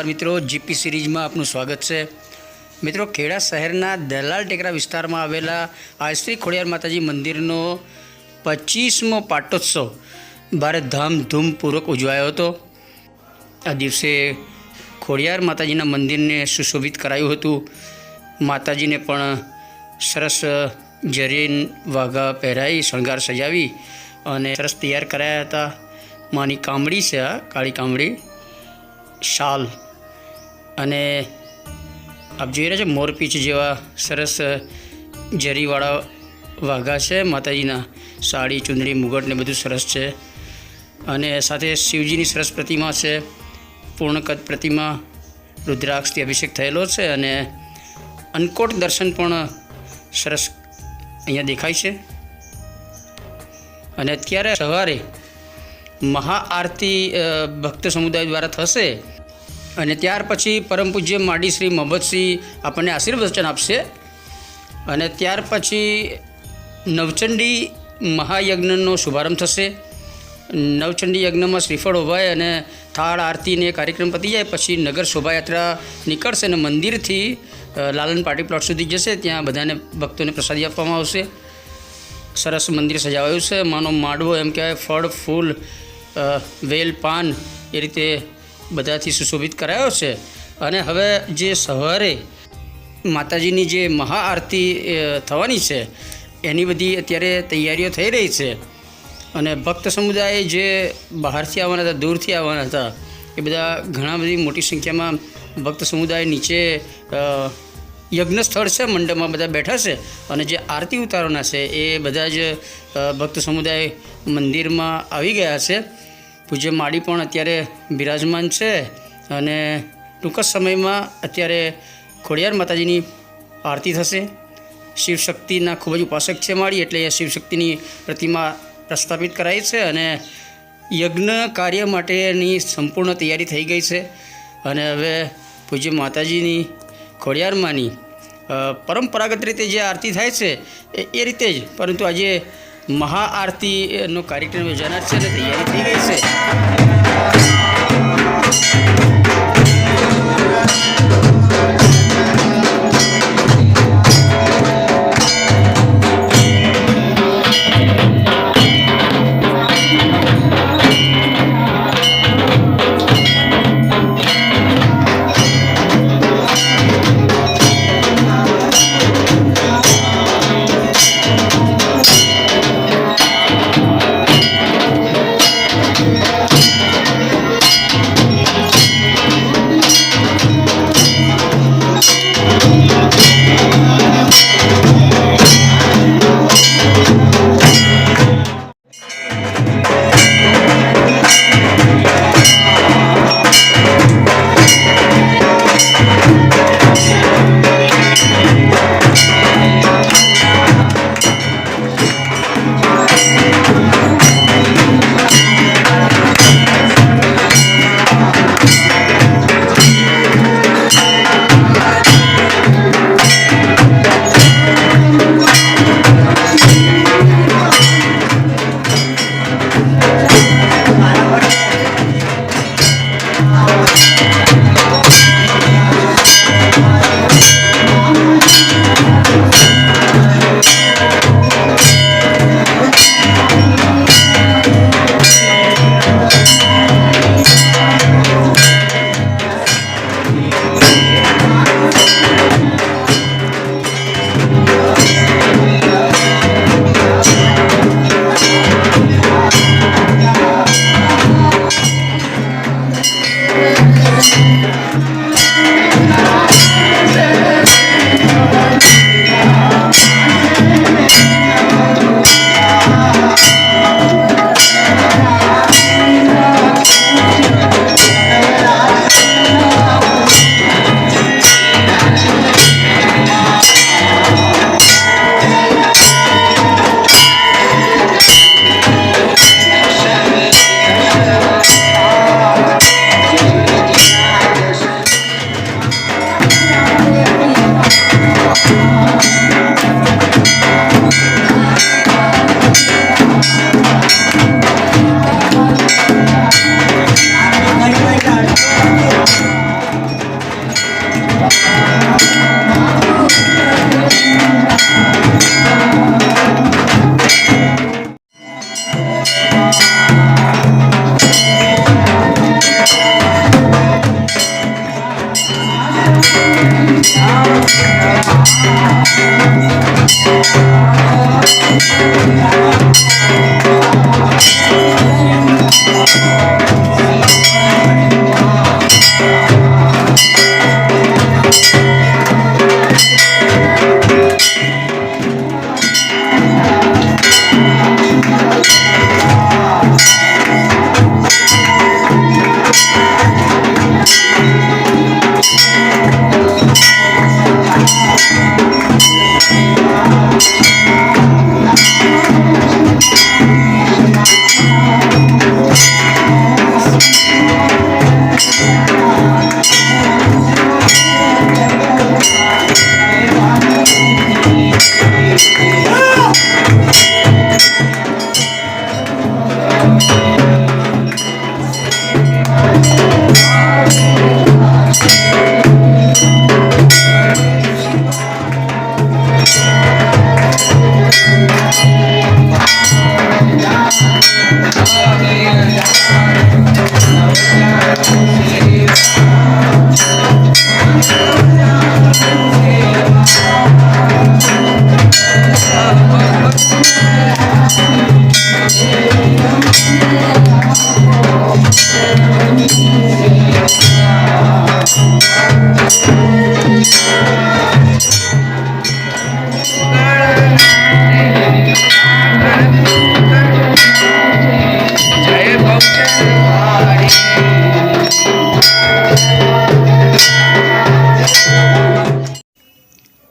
નમસ્કાર મિત્રો જીપી સિરીઝમાં આપનું સ્વાગત છે. મિત્રો, ખેડા શહેરના દલાલ ટેકરા વિસ્તારમાં આવેલા આશ્રી ખોડિયાર માતાજી મંદિરનો પચીસમો પાટોત્સવ ભારે ધામધૂમપૂર્વક ઉજવાયો હતો. આ દિવસે ખોડિયાર માતાજીના મંદિરને સુશોભિત કરાયું હતું. માતાજીને પણ સરસ જરીન વાઘા પહેરાવી શણગાર સજાવી અને સરસ તૈયાર કરાયા હતા. માની કામડી છે આ, કાળી કામડી. શાલ અને આપ જોઈ રહ્યા છો મોરપીંછ જેવા સરસ જરીવાળા વાઘા છે, માતાજીના સાડી, ચુંદડી, મુગટ ને બધું સરસ છે. અને સાથે શિવજીની સરસ પ્રતિમા છે પૂર્ણકદ પ્રતિમા, રુદ્રાક્ષથી અભિષેક થયેલો છે અને અન્નકોટ દર્શન પણ સરસ અહીંયા દેખાય છે. અને અત્યારે સવારે મહાઆરતી ભક્ત સમુદાય દ્વારા થશે અને ત્યાર પછી પરમ પૂજ્ય માડી શ્રી મોહમ્મદસિંહ આપણને આશીર્વચન આપશે. અને ત્યાર પછી નવચંડી મહાયજ્ઞનો શુભારંભ થશે. નવચંડી યજ્ઞમાં શ્રીફળ હોવાય અને થાળ આરતીને કાર્યક્રમ પતી જાય. પછી નગર શોભાયાત્રા નીકળશે અને મંદિરથી લાલન પાર્ટી પ્લોટ સુધી જશે. ત્યાં બધાને ભક્તોને પ્રસાદી આપવામાં આવશે. સરસ મંદિર સજાવાયું છે. માનો માડવો એમ કહેવાય. ફળ, ફૂલ વેલ, પાન એ રીતે બધાથી સુશોભિત કરાયો છે. અને હવે જે સવારે માતાજીની જે મહાઆરતી થવાની છે, એની બધી અત્યારે તૈયારીઓ થઈ રહી છે. અને ભક્ત સમુદાય જે બહારથી આવવાના હતા, દૂરથી આવવાના હતા, એ બધા ઘણા બધી મોટી સંખ્યામાં ભક્ત સમુદાય નીચે યજ્ઞ સ્થળ છે, મંડપમાં બધા બેઠા છે. અને જે આરતી ઉતારવાના છે, એ બધા જ ભક્ત સમુદાય મંદિરમાં આવી ગયા છે. પૂજ્ય માળી પણ અત્યારે બિરાજમાન છે અને ટૂંક જ સમયમાં અત્યારે ખોડિયાર માતાજીની આરતી થશે. શિવશક્તિના ખૂબ જ ઉપાસક છે માળી એટલે શિવશક્તિની પ્રતિમા પ્રસ્થાપિત કરાઈ છે અને યજ્ઞ કાર્ય માટેની સંપૂર્ણ તૈયારી થઈ ગઈ છે. અને હવે પૂજ્ય માતાજીની ખોડિયારમાંની પરંપરાગત રીતે જે આરતી થાય છે એ રીતે જ. પરંતુ આજે મહાઆરતીનો કાર્યક્રમ યોજાનાર છે અને તૈયારી થઈ ગઈ છે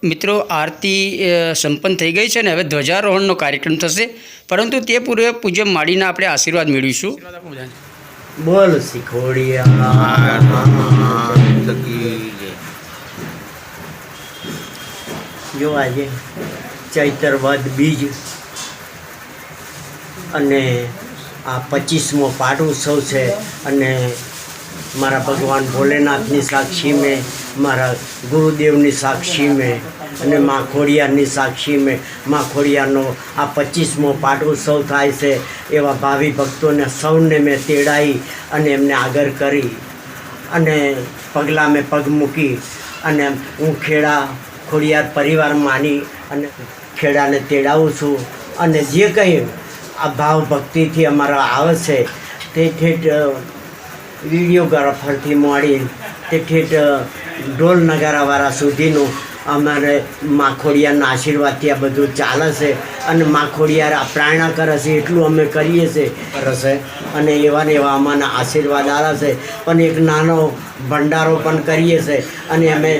મિત્રો, આરતી સંપન્ન થઈ ગઈ છે ને હવે ધ્વજારોહણનો કાર્યક્રમ થશે. પરંતુ તે પૂર્વે પૂજ્ય માડીના આપણે આશીર્વાદ મેળવીશું. બોલ શીખોડિયા. જો આજે ચૈતર વદ બીજ અને આ પચીસમો પાઠ ઉત્સવ છે અને મારા ભગવાન ભોલેનાથની સાક્ષી મેં, મારા ગુરુદેવની સાક્ષી મેં અને મા ખોડિયારની સાક્ષી મેં. મા ખોડિયારનો આ પચીસમો પાટ ઉત્સવ થાય છે એવા ભાવિ ભક્તોને સૌને મેં તેડાઈ અને એમને આગળ કરી અને પગલાં મેં પગ મૂકી અને હું ખેડા ખોડિયાર પરિવાર માની અને ખેડાને તેડાવું છું. અને જે કંઈ આ ભાવ ભક્તિથી અમારા આવે છે તે ઠેઠ વિડીયોગ્રાફરથી માંડી તે ઠેઠ ઢોલ નગારાવાળા સુધીનું અમારે માખોડિયાના આશીર્વાદથી આ બધું ચાલે છે અને માખોડિયા પ્રારણા કરે છે એટલું અમે કરીએ છીએ કરે અને એવા ને એવા અમારા આશીર્વાદ આવે છે. પણ એક નાનો ભંડારો પણ કરીએ છીએ અને અમે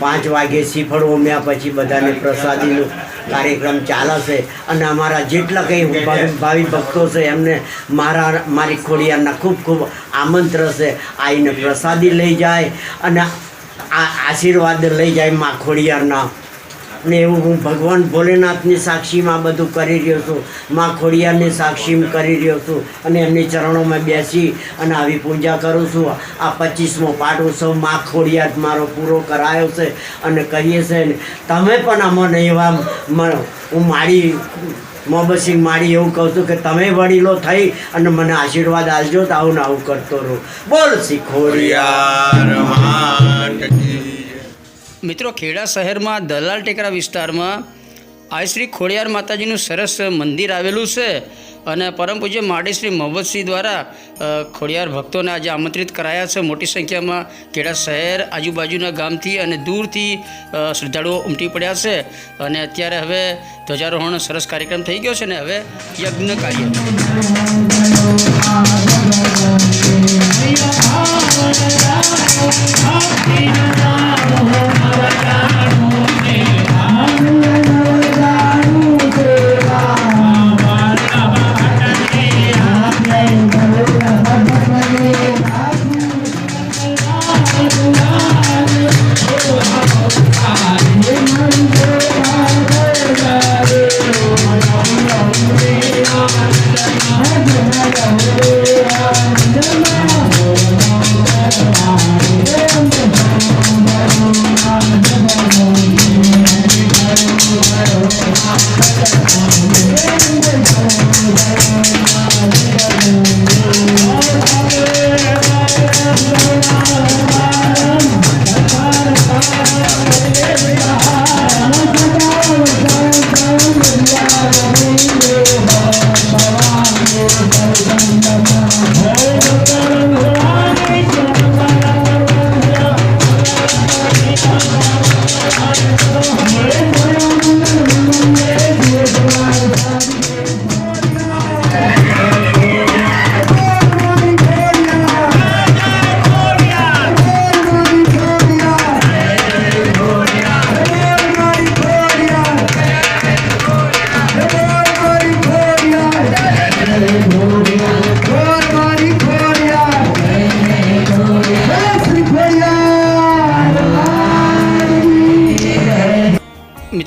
પાંચ વાગે શ્રીફળ ઉમ્યા પછી બધાને પ્રસાદીનું કાર્યક્રમ ચાલે છે અને અમારા જેટલા કંઈ ભાવિ ભક્તો છે, એમને મારા, મારી ખોડિયારના ખૂબ ખૂબ આમંત્રણ છે આવીને પ્રસાદી લઈ જાય અને આ આશીર્વાદ લઈ જાય મા ખોડિયારના. ને એવું હું ભગવાન ભોલેનાથની સાક્ષીમાં બધું કરી રહ્યો છું. મા ખોડિયારની સાક્ષીમાં કરી રહ્યો છું. અને એમની ચરણોમાં બેસી અને આવી પૂજા કરું છું. આ પચીસમો પાઠ ઉત્સવ મા ખોડિયાર મારો પૂરો કરાયો છે અને કહીએ છે. તમે પણ અમને એવા હું મારી મોહબ્બતસિંહ મારી એવું કહું છું કે તમે વડીલો થઈ અને મને આશીર્વાદ આપજો તો આવું ને આવું કરતો રહું. બોલ શ્રી ખોડિયાર મિત્રો ખેડા શહેરમાં દલાલ ટેકરા વિસ્તારમાં આ શ્રી ખોડિયાર માતાજીનું સરસ મંદિર આવેલું છે અને પરમ પૂજ્ય માડી શ્રી મોહમ્મદસિંહ દ્વારા ખોડિયાર ભક્તોને આજે આમંત્રિત કરાયા છે મોટી સંખ્યામાં ખેડા શહેર આજુબાજુના ગામથી અને દૂરથી શ્રદ્ધાળુઓ ઉમટી પડ્યા છે અને અત્યારે હવે ધ્વજારોહણ સરસ કાર્યક્રમ થઈ ગયો છે ને હવે યજ્ઞ કાર્ય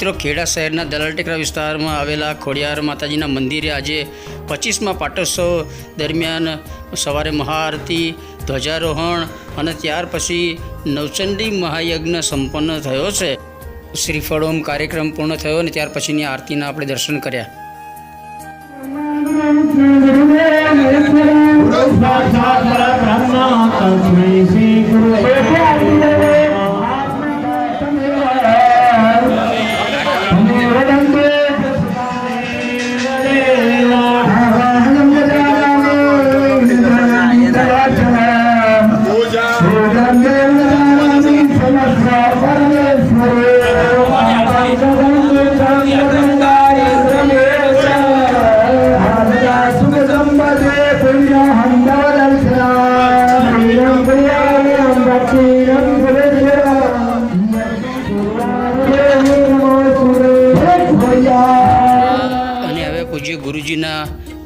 ખેડા શહેરના દલાલ ટેકરા વિસ્તારમાં આવેલા ખોડિયાર માતાજીના મંદિરે આજે પચીસમાં પાટોત્સવ દરમિયાન સવારે મહાઆરતી, ધ્વજારોહણ અને ત્યાર પછી નવચંડી મહાયજ્ઞ સંપન્ન થયો છે. શ્રીફળોમ કાર્યક્રમ પૂર્ણ થયો અને ત્યાર પછીની આરતીના આપણે દર્શન કર્યા.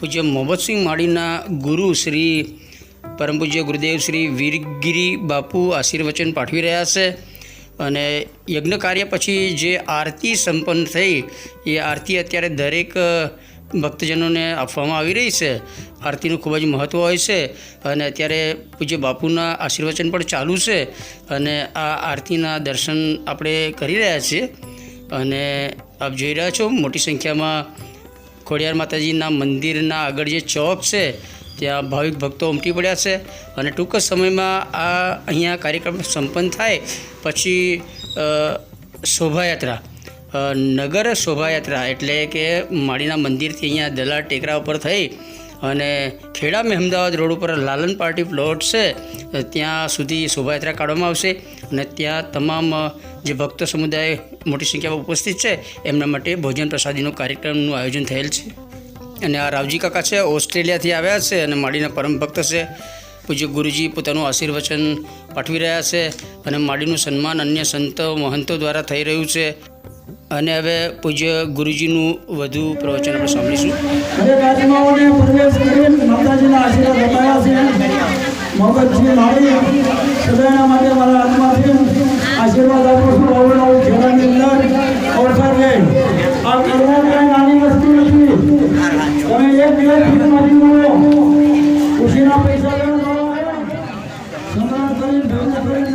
પૂજ્ય મોહમ્મદસિંહ માળીના ગુરુ શ્રી પરમ પૂજ્ય ગુરુદેવ શ્રી વીરગીરી બાપુ આશીર્વચન પાઠવી રહ્યા છે. અને યજ્ઞ કાર્ય પછી જે આરતી સંપન્ન થઈ, એ આરતી અત્યારે દરેક ભક્તજનોને આપવામાં આવી રહી છે. આરતીનું ખૂબ જ મહત્ત્વ હોય છે અને અત્યારે પૂજ્ય બાપુના આશીર્વચન પણ ચાલુ છે અને આ આરતીના દર્શન આપણે કરી રહ્યા છીએ. અને આપ જોઈ રહ્યા છો મોટી સંખ્યામાં ખોડિયાર માતાજીના મંદિરના આગળ જે ચોક છે, ત્યાં ભાવિક ભક્તો ઉમટી પડ્યા છે અને ટૂંક સમયમાં આ અહીંયા કાર્યક્રમ સંપન્ન થાય. પછી શોભાયાત્રા. નગર શોભાયાત્રા એટલે કે માળીના મંદિરથી અહીંયા દલાલ ટેકરા ઉપર થઈ અને ખેડા મહેમદાવાદ રોડ ઉપર લાલન પાર્ટી પ્લોટ છે, ત્યાં સુધી શોભાયાત્રા કાઢવામાં આવશે અને ત્યાં તમામ જે ભક્ત સમુદાય મોટી સંખ્યામાં ઉપસ્થિત છે, એમના માટે ભોજન પ્રસાદીનો કાર્યક્રમનું આયોજન થયેલ છે. અને આ રાવજી કાકા છે, ઓસ્ટ્રેલિયાથી આવ્યા છે અને માડીના પરમ ભક્ત છે. પૂજ્ય ગુરુજી પોતાનું આશીર્વચન પાઠવી રહ્યા છે અને માડીનું સન્માન અન્ય સંતો, મહંતો દ્વારા થઈ રહ્યું છે. અને હવે પૂજ્ય ગુરુજીનું વધુ પ્રવચન આપણે સાંભળીશું. માતાજીના આશીર્વાદ આશીર્વાદ આપું છું નવું નવું જીવનની અંદર. અવસર લે આ કરવા કઈ નાની વસ્તુ નથી. તમે એક દિવસ ભીખ મારી. મળો ખુશીના પૈસા લેવા મળો સંગ્રહ કરીને ભેગું કરીને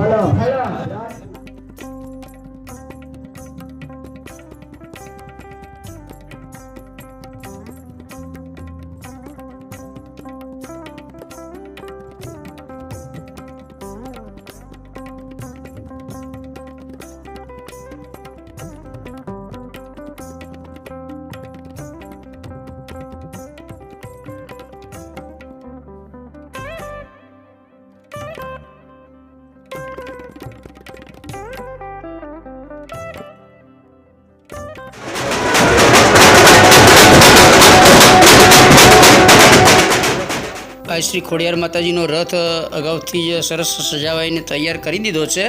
શ્રી ખોડિયાર માતાજીનો રથ અગાઉથી જ સરસ સજાવાઈને તૈયાર કરી દીધો છે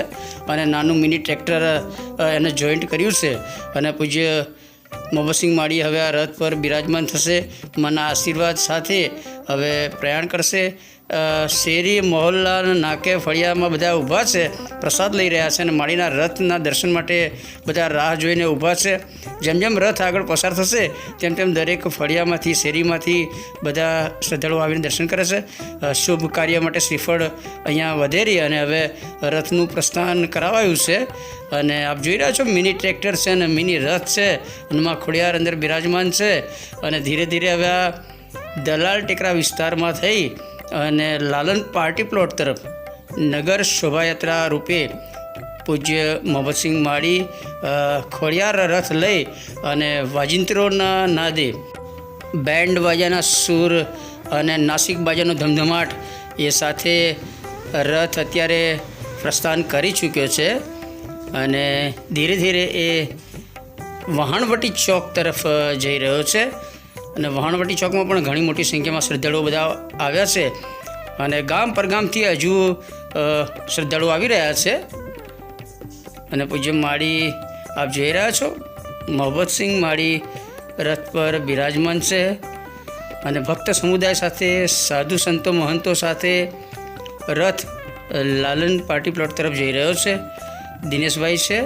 અને નાનું મિની ટ્રેક્ટર એને જોઈન્ટ કર્યું છે અને પૂજ્ય મોહમ્મદસિંહ માળી હવે આ રથ પર બિરાજમાન થશે. માના આશીર્વાદ સાથે હવે પ્રયાણ કરશે. શેરી, મહોલ્લા નાકે ફળિયામાં બધા ઊભા છે, પ્રસાદ લઈ રહ્યા છે અને માળીના રથના દર્શન માટે બધા રાહ જોઈને ઊભા છે. જેમ જેમ રથ આગળ પસાર થશે, તેમ તેમ દરેક ફળિયામાંથી, શેરીમાંથી બધા શ્રદ્ધાળુઓ આવીને દર્શન કરે છે. શુભ કાર્ય માટે શ્રીફળ અહીંયા વધેરી અને હવે રથનું પ્રસ્થાન કરાવાયું છે. અને આપ જોઈ રહ્યા છો, મિની ટ્રેક્ટર છે અને મિની રથ છે. હનુમા ખોડિયાર અંદર બિરાજમાન છે. અને ધીરે ધીરે હવે આ દલાલ ટેકરા વિસ્તારમાં થઈ અને લાલન પાર્ટી પ્લોટ તરફ નગર શોભાયાત્રા રૂપે પૂજ્ય મોહમ્મદસિંહ માળી ખોડિયાર રથ લઈ અને વાજિંત્રોના નાદે બેન્ડ બાજાના સૂર અને નાસિક બાજાનો ધમધમાટ એ સાથે રથ અત્યારે પ્રસ્થાન કરી ચૂક્યો છે અને ધીરે ધીરે એ વહાણવટી ચોક તરફ જઈ રહ્યો છે. અને વહાણવટી ચોકમાં પણ ઘણી મોટી સંખ્યામાં શ્રદ્ધાળુઓ બધા આવ્યા છે. અને ગામ પરગામથી હજુ શ્રદ્ધાળુઓ આવી રહ્યા છે. અને પૂજ્ય માળી, આપ જોઈ રહ્યા છો? મોહબ્બતસિંહ માળી રથ પર બિરાજમાન છે. અને ભક્ત સમુદાય સાથે, સાધુ સંતો, મહંતો સાથે રથ લાલન પાર્ટી પ્લોટ તરફ જઈ રહ્યો છે. દિનેશભાઈ છે.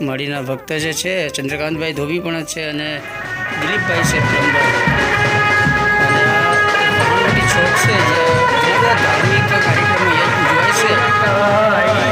માળીના ભક્ત જે છે, ચંદ્રકાંતભાઈ ધોબી પણ છે અને દિલીપભાઈ છે પ્લમ્બર અને આ વહાણવટી ચોક છે જે ઘણા બધા ધાર્મિક કાર્યક્રમો અહીંયા ઉજવાય છે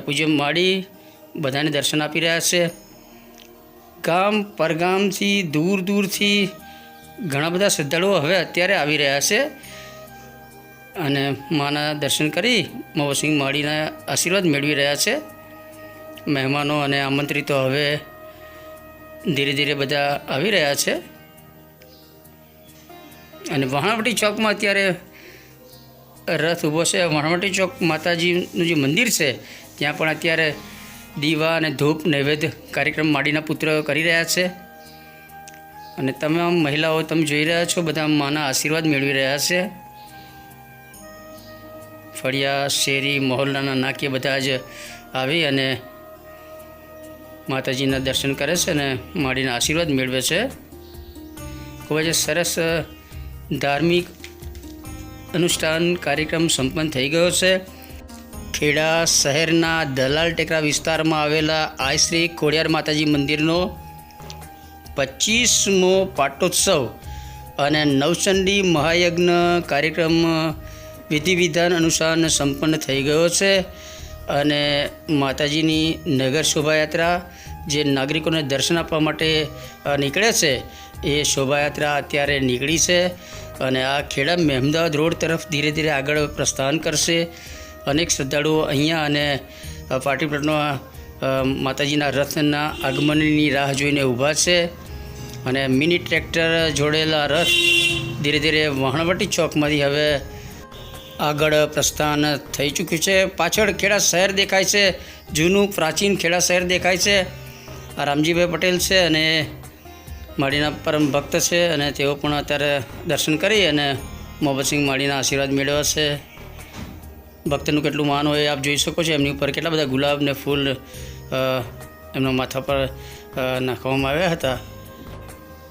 પૂજ્ય માળી બધાને દર્શન આપી રહ્યા છે. ગામ પરગામથી દૂર દૂરથી ઘણા બધા શ્રદ્ધાળુઓ હવે અત્યારે આવી રહ્યા છે. અને માના દર્શન કરી મોહસિંહ માળીના આશીર્વાદ મેળવી રહ્યા છે. મહેમાનો અને આમંત્રિતો હવે ધીરે ધીરે બધા આવી રહ્યા છે. અને વહાણવટી ચોકમાં અત્યારે રથ ઊભો છે. વહાણવટી ચોક માતાજીનું જે મંદિર છે ત્યાં પણ અત્યારે દીવા અને ધૂપ નૈવેદ્ય કાર્યક્રમ માડીના પુત્ર કરી રહ્યા છે. અને તમામ મહિલાઓ તમે જોઈ રહ્યા છો, બધા માના આશીર્વાદ મેળવી રહ્યા છે. ફળિયા, શેરી, મહોલ્લાના નાકે બધા જ આવી અને માતાજીના દર્શન કરે છે અને માડીના આશીર્વાદ મેળવે છે. ખૂબ જ સરસ ધાર્મિક અનુષ્ઠાન કાર્યક્રમ સંપન્ન થઈ ગયો છે. ખેડા શહેરના દલાલ ટેકરા વિસ્તારમાં આવેલા આય શ્રી ખોડિયાર માતાજી મંદિરનો પચીસમો પાટોત્સવ અને નવચંડી મહાયજ્ઞ કાર્યક્રમ વિધિ વિધાન અનુસાર સંપન્ન થઈ ગયો છે અને માતાજીની નગર શોભાયાત્રા જે નાગરિકોને દર્શન આપવા માટે નીકળે છે, એ શોભાયાત્રા અત્યારે નીકળી છે અને આ ખેડા મહેમદાવાદ રોડ તરફ ધીરે ધીરે આગળ પ્રસ્થાન કરશે. અનેક શ્રદ્ધાળુઓ અહીંયા અને પ્લોટનો માતાજીના રથના આગમનની રાહ જોઈને ઊભા છે અને મિની ટ્રેક્ટર જોડેલા રથ ધીરે ધીરે વહાણવટી ચોકમાંથી હવે આગળ પ્રસ્થાન થઈ ચૂક્યું છે. પાછળ ખેડા શહેર દેખાય છે, જૂનું પ્રાચીન ખેડા શહેર દેખાય છે. આ રામજીભાઈ પટેલ છે અને માળીના પરમ ભક્ત છે અને તેઓ પણ અત્યારે દર્શન કરી અને મોહમ્મદસિંહ માળીના આશીર્વાદ મેળવ્યા છે. ભક્તનું કેટલું માન હોય આપ જોઈ શકો છો. એમની ઉપર કેટલા બધા ગુલાબ ને ફૂલ એમના માથા પર નાખવામાં આવ્યા હતા.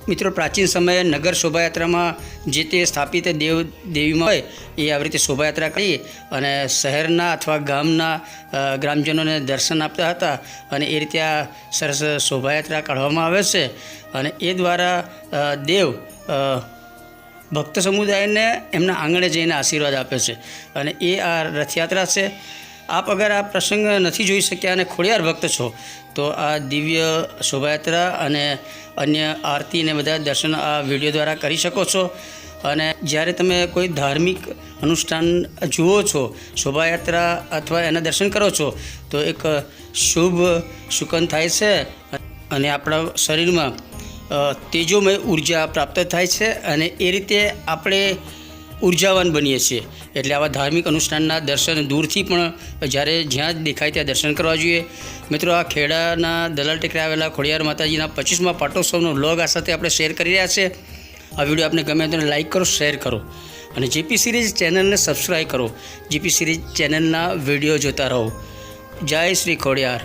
મિત્રો, પ્રાચીન સમયે નગર શોભાયાત્રામાં જે તે સ્થાપિત દેવ, દેવીમાં હોય, એ આવી રીતે શોભાયાત્રા કરી અને શહેરના અથવા ગામના ગ્રામજનોને દર્શન આપતા હતા અને એ રીતે આ સરસ શોભાયાત્રા કાઢવામાં આવે છે. અને એ દ્વારા દેવ ભક્ત સમુદાયને એમના આંગણે જઈને આશીર્વાદ આપે છે. અને એ આ રથયાત્રા છે. આપ અગર આ પ્રસંગ નથી જોઈ શક્યા અને ખોડિયાર ભક્ત છો, તો આ દિવ્ય શોભાયાત્રા અને અન્ય આરતી અને બધા દર્શન આ વીડિયો દ્વારા કરી શકો છો. અને જ્યારે તમે કોઈ ધાર્મિક અનુષ્ઠાન જુઓ છો, શોભાયાત્રા અથવા એના દર્શન કરો છો, તો એક શુભ સુકન થાય છે. અને આપણા શરીરમાં તેજોમય ઊર્જા પ્રાપ્ત થાય છે અને એ રીતે આપણે ઉર્જાવાન બનીએ છીએ. એટલે આવા ધાર્મિક અનુષ્ઠાનના દર્શન દૂરથી પણ જ્યારે જ્યાં દેખાય ત્યાં દર્શન કરવા જોઈએ. મિત્રો, આ ખેડાના દલાલ ટેકરા આવેલા ખોડિયાર માતાજીના પચીસમાં પાટોત્સવનો લોગ આ સાથે આપણે શેર કરી રહ્યા છે. આ વીડિયો આપને ગમે તો લાઇક કરો, શેર કરો. અને જેપી સિરીઝ ચેનલને સબસ્ક્રાઈબ કરો. જેપી સિરીઝ ચેનલના વીડિયો જોતા રહો. જય શ્રી ખોડિયાર.